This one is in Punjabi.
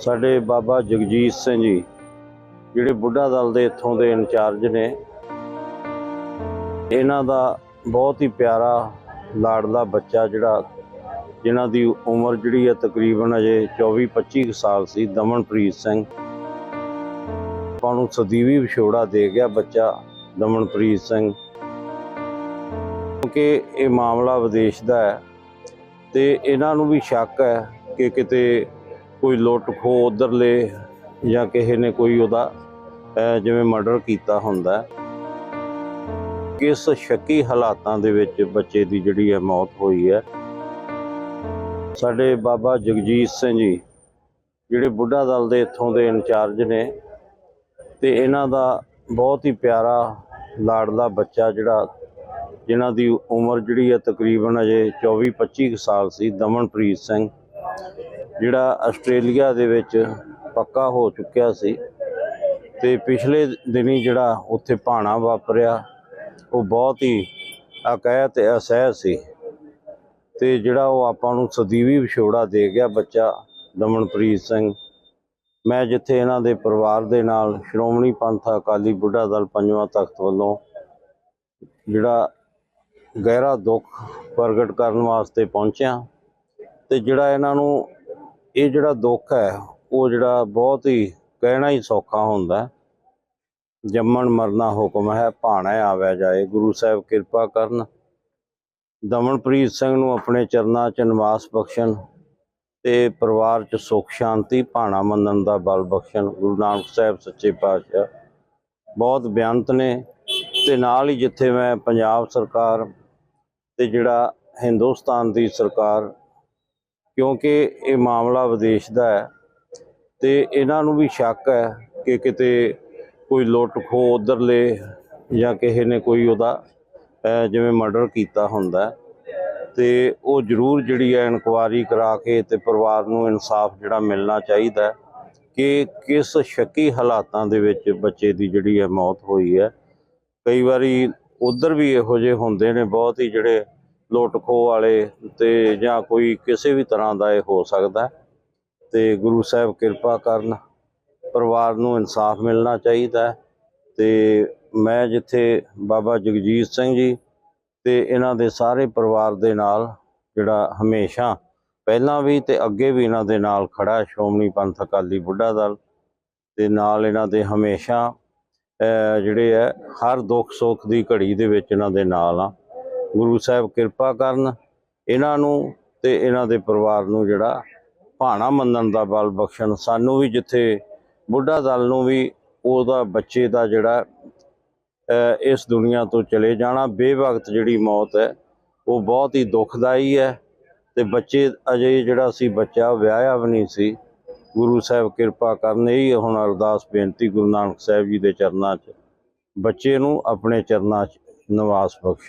ਸਾਡੇ ਬਾਬਾ ਜਗਜੀਤ ਸਿੰਘ ਜੀ, ਜਿਹੜੇ ਬੁੱਢਾ ਦਲ ਦੇ ਇੱਥੋਂ ਦੇ ਇੰਚਾਰਜ ਨੇ, ਇਹਨਾਂ ਦਾ ਬਹੁਤ ਹੀ ਪਿਆਰਾ ਲਾਡਲਾ ਬੱਚਾ ਜਿਹੜਾ, ਜਿਨ੍ਹਾਂ ਦੀ ਉਮਰ ਜਿਹੜੀ ਹੈ ਤਕਰੀਬਨ ਅਜੇ 24 25 ਕੁ ਸਾਲ ਸੀ, ਦਮਨਪ੍ਰੀਤ ਸਿੰਘ। ਆਪਾਂ ਨੂੰ ਸਦੀਵੀ ਵਿਛੋੜਾ ਦੇ ਗਿਆ ਬੱਚਾ ਦਮਨਪ੍ਰੀਤ ਸਿੰਘ। ਕਿਉਂਕਿ ਇਹ ਮਾਮਲਾ ਵਿਦੇਸ਼ ਦਾ ਹੈ, ਤੇ ਇਹਨਾਂ ਨੂੰ ਵੀ ਸ਼ੱਕ ਹੈ ਕਿ ਕਿਤੇ ਕੋਈ ਲੁੱਟ ਖੋ ਉਧਰਲੇ ਜਾਂ ਕਿਸੇ ਨੇ ਕੋਈ ਉਹਦਾ ਜਿਵੇਂ ਮਰਡਰ ਕੀਤਾ ਹੁੰਦਾ ਕਿਸ ਸ਼ੱਕੀ ਹਾਲਾਤਾਂ ਦੇ ਵਿੱਚ ਬੱਚੇ ਦੀ ਜਿਹੜੀ ਹੈ ਮੌਤ ਹੋਈ ਹੈ। ਸਾਡੇ ਬਾਬਾ ਜਗਜੀਤ ਸਿੰਘ ਜੀ, ਜਿਹੜੇ ਬੁੱਢਾ ਦਲ ਦੇ ਇੱਥੋਂ ਦੇ ਇੰਚਾਰਜ ਨੇ ਤੇ ਇਹਨਾਂ ਦਾ ਬਹੁਤ ਹੀ ਪਿਆਰਾ, ਲਾਡਲਾ ਬੱਚਾ ਜਿਹੜਾ, ਜਿਨ੍ਹਾਂ ਦੀ ਉਮਰ ਜਿਹੜੀ ਹੈ ਤਕਰੀਬਨ ਅਜੇ 24 25 ਕੁ ਸਾਲ ਸੀ, ਦਮਨਪ੍ਰੀਤ ਸਿੰਘ। ਜਿਹੜਾ ਆਸਟ੍ਰੇਲੀਆ ਦੇ ਵਿੱਚ ਪੱਕਾ ਹੋ ਚੁੱਕਿਆ ਸੀ ਤੇ ਪਿਛਲੇ ਦਿਨੀ ਜਿਹੜਾ ਉੱਥੇ ਭਾਣਾ ਵਾਪਰਿਆ, ਉਹ ਬਹੁਤ ਹੀ ਅਕਹਿ ਤੇ ਅਸਹਿ ਸੀ ਤੇ ਜਿਹੜਾ ਉਹ ਆਪਾਂ ਨੂੰ ਸਦੀਵੀ ਵਿਛੋੜਾ ਦੇ ਗਿਆ ਬੱਚਾ ਦਮਨਪ੍ਰੀਤ ਸਿੰਘ। ਮੈਂ ਜਿੱਥੇ ਇਹਨਾਂ ਦੇ ਪਰਿਵਾਰ ਦੇ ਨਾਲ ਸ਼੍ਰੋਮਣੀ ਪੰਥ ਅਕਾਲੀ ਬੁੱਢਾ ਦਲ ਪੰਜਵਾਂ ਤਖਤ ਵੱਲੋਂ ਜਿਹੜਾ ਗਹਿਰਾ ਦੁੱਖ ਪ੍ਰਗਟ ਕਰਨ ਵਾਸਤੇ ਪਹੁੰਚਿਆ ਤੇ ਜਿਹੜਾ ਇਹਨਾਂ ਨੂੰ ਇਹ ਜਿਹੜਾ ਦੁੱਖ ਹੈ, ਉਹ ਜਿਹੜਾ ਬਹੁਤ ਹੀ ਕਹਿਣਾ ਹੀ ਸੌਖਾ ਹੁੰਦਾ ਜੰਮਣ ਮਰਨਾ ਹੁਕਮ ਹੈ, ਭਾਣਾ ਆਵੈ ਜਾਏ, ਗੁਰੂ ਸਾਹਿਬ ਕਿਰਪਾ ਕਰਨ। ਦਮਨਪ੍ਰੀਤ ਸਿੰਘ ਨੂੰ ਆਪਣੇ ਚਰਨਾਂ 'ਚ ਨਿਵਾਸ ਬਖਸ਼ਣ ਤੇ ਪਰਿਵਾਰ 'ਚ ਸੁਖ, ਸ਼ਾਂਤੀ, ਭਾਣਾ ਮੰਨਣ ਦਾ ਬਲ ਬਖਸ਼ਣ। ਗੁਰੂ ਨਾਨਕ ਸਾਹਿਬ ਸੱਚੇ ਪਾਤਸ਼ਾਹ ਬਹੁਤ ਬੇਅੰਤ ਨੇ ਤੇ ਨਾਲ ਹੀ ਜਿੱਥੇ ਮੈਂ ਪੰਜਾਬ ਸਰਕਾਰ ਤੇ ਜਿਹੜਾ ਹਿੰਦੁਸਤਾਨ ਦੀ ਸਰਕਾਰ ਕਿਉਂਕਿ ਇਹ ਮਾਮਲਾ ਵਿਦੇਸ਼ ਦਾ ਹੈ ਤੇ ਇਹਨਾਂ ਨੂੰ ਵੀ ਸ਼ੱਕ ਹੈ ਕਿ ਕਿਤੇ ਕੋਈ ਲੁੱਟ ਖੋ ਉਧਰਲੇ ਜਾਂ ਕਿਸੇ ਨੇ ਕੋਈ ਉਹਦਾ ਜਿਵੇਂ ਮਰਡਰ ਕੀਤਾ ਹੁੰਦਾ ਹੈ। ਤੇ ਉਹ ਜ਼ਰੂਰ ਜਿਹੜੀ ਹੈ ਇਨਕੁਆਰੀ ਕਰਾ ਕੇ ਤੇ ਪਰਿਵਾਰ ਨੂੰ ਇਨਸਾਫ ਜਿਹੜਾ ਮਿਲਣਾ ਚਾਹੀਦਾ ਕਿ ਕਿਸ ਸ਼ੱਕੀ ਹਾਲਾਤਾਂ ਦੇ ਵਿੱਚ ਬੱਚੇ ਦੀ ਜਿਹੜੀ ਹੈ ਮੌਤ ਹੋਈ ਹੈ ਕਈ ਵਾਰੀ ਉਧਰ ਵੀ ਇਹੋ ਜਿਹੇ ਹੁੰਦੇ ਨੇ, ਬਹੁਤ ਹੀ ਜਿਹੜੇ ਲੁੱਟ ਖੋਹ ਵਾਲੇ ਤੇ ਜਾਂ ਕੋਈ ਕਿਸੇ ਵੀ ਤਰ੍ਹਾਂ ਦਾ ਇਹ ਹੋ ਸਕਦਾ ਹੈ। ਤੇ ਗੁਰੂ ਸਾਹਿਬ ਕਿਰਪਾ ਕਰਨ ਪਰਿਵਾਰ ਨੂੰ ਇਨਸਾਫ ਮਿਲਣਾ ਚਾਹੀਦਾ ਹੈ ਤੇ ਮੈਂ ਜਿੱਥੇ ਬਾਬਾ ਜਗਜੀਤ ਸਿੰਘ ਜੀ ਤੇ ਇਹਨਾਂ ਦੇ ਸਾਰੇ ਪਰਿਵਾਰ ਦੇ ਨਾਲ ਜਿਹੜਾ ਹਮੇਸ਼ਾ ਪਹਿਲਾਂ ਵੀ ਤੇ ਅੱਗੇ ਵੀ ਇਹਨਾਂ ਦੇ ਨਾਲ ਖੜਾ ਸ਼੍ਰੋਮਣੀ ਪੰਥ ਅਕਾਲੀ ਬੁੱਢਾ ਦਲ ਤੇ ਨਾਲ ਇਹਨਾਂ ਦੇ ਹਮੇਸ਼ਾ ਜਿਹੜੇ ਹੈ, ਹਰ ਦੁੱਖ ਸੁੱਖ ਦੀ ਘੜੀ ਦੇ ਵਿੱਚ ਇਹਨਾਂ ਦੇ ਨਾਲ ਆ ਗੁਰੂ ਸਾਹਿਬ ਕਿਰਪਾ ਕਰਨ ਇਹਨਾਂ ਨੂੰ ਤੇ ਇਹਨਾਂ ਦੇ ਪਰਿਵਾਰ ਨੂੰ ਜਿਹੜਾ ਭਾਣਾ ਮੰਨਣ ਦਾ ਬਲ ਬਖਸ਼ਣ। ਸਾਨੂੰ ਵੀ ਜਿੱਥੇ ਬੁੱਢਾ ਦਲ ਨੂੰ ਵੀ ਉਹਦਾ ਬੱਚੇ ਦਾ ਜਿਹੜਾ ਇਸ ਦੁਨੀਆ ਤੋਂ ਚਲੇ ਜਾਣਾ, ਬੇਵਕਤ ਜਿਹੜੀ ਮੌਤ ਹੈ, ਉਹ ਬਹੁਤ ਹੀ ਦੁਖਦਾਈ ਹੈ ਤੇ ਬੱਚੇ ਅਜੇ ਜਿਹੜਾ ਸੀ ਬੱਚਾ ਵਿਆਹਿਆ ਵੀ ਨਹੀਂ ਸੀ। ਗੁਰੂ ਸਾਹਿਬ ਕਿਰਪਾ ਕਰਨ, ਇਹ ਹੁਣ ਅਰਦਾਸ ਬੇਨਤੀ ਗੁਰੂ ਨਾਨਕ ਸਾਹਿਬ ਜੀ ਦੇ ਚਰਨਾਂ 'ਚ, ਬੱਚੇ ਨੂੰ ਆਪਣੇ ਚਰਨਾਂ 'ਚ ਨਿਵਾਸ ਬਖਸ਼ਣ।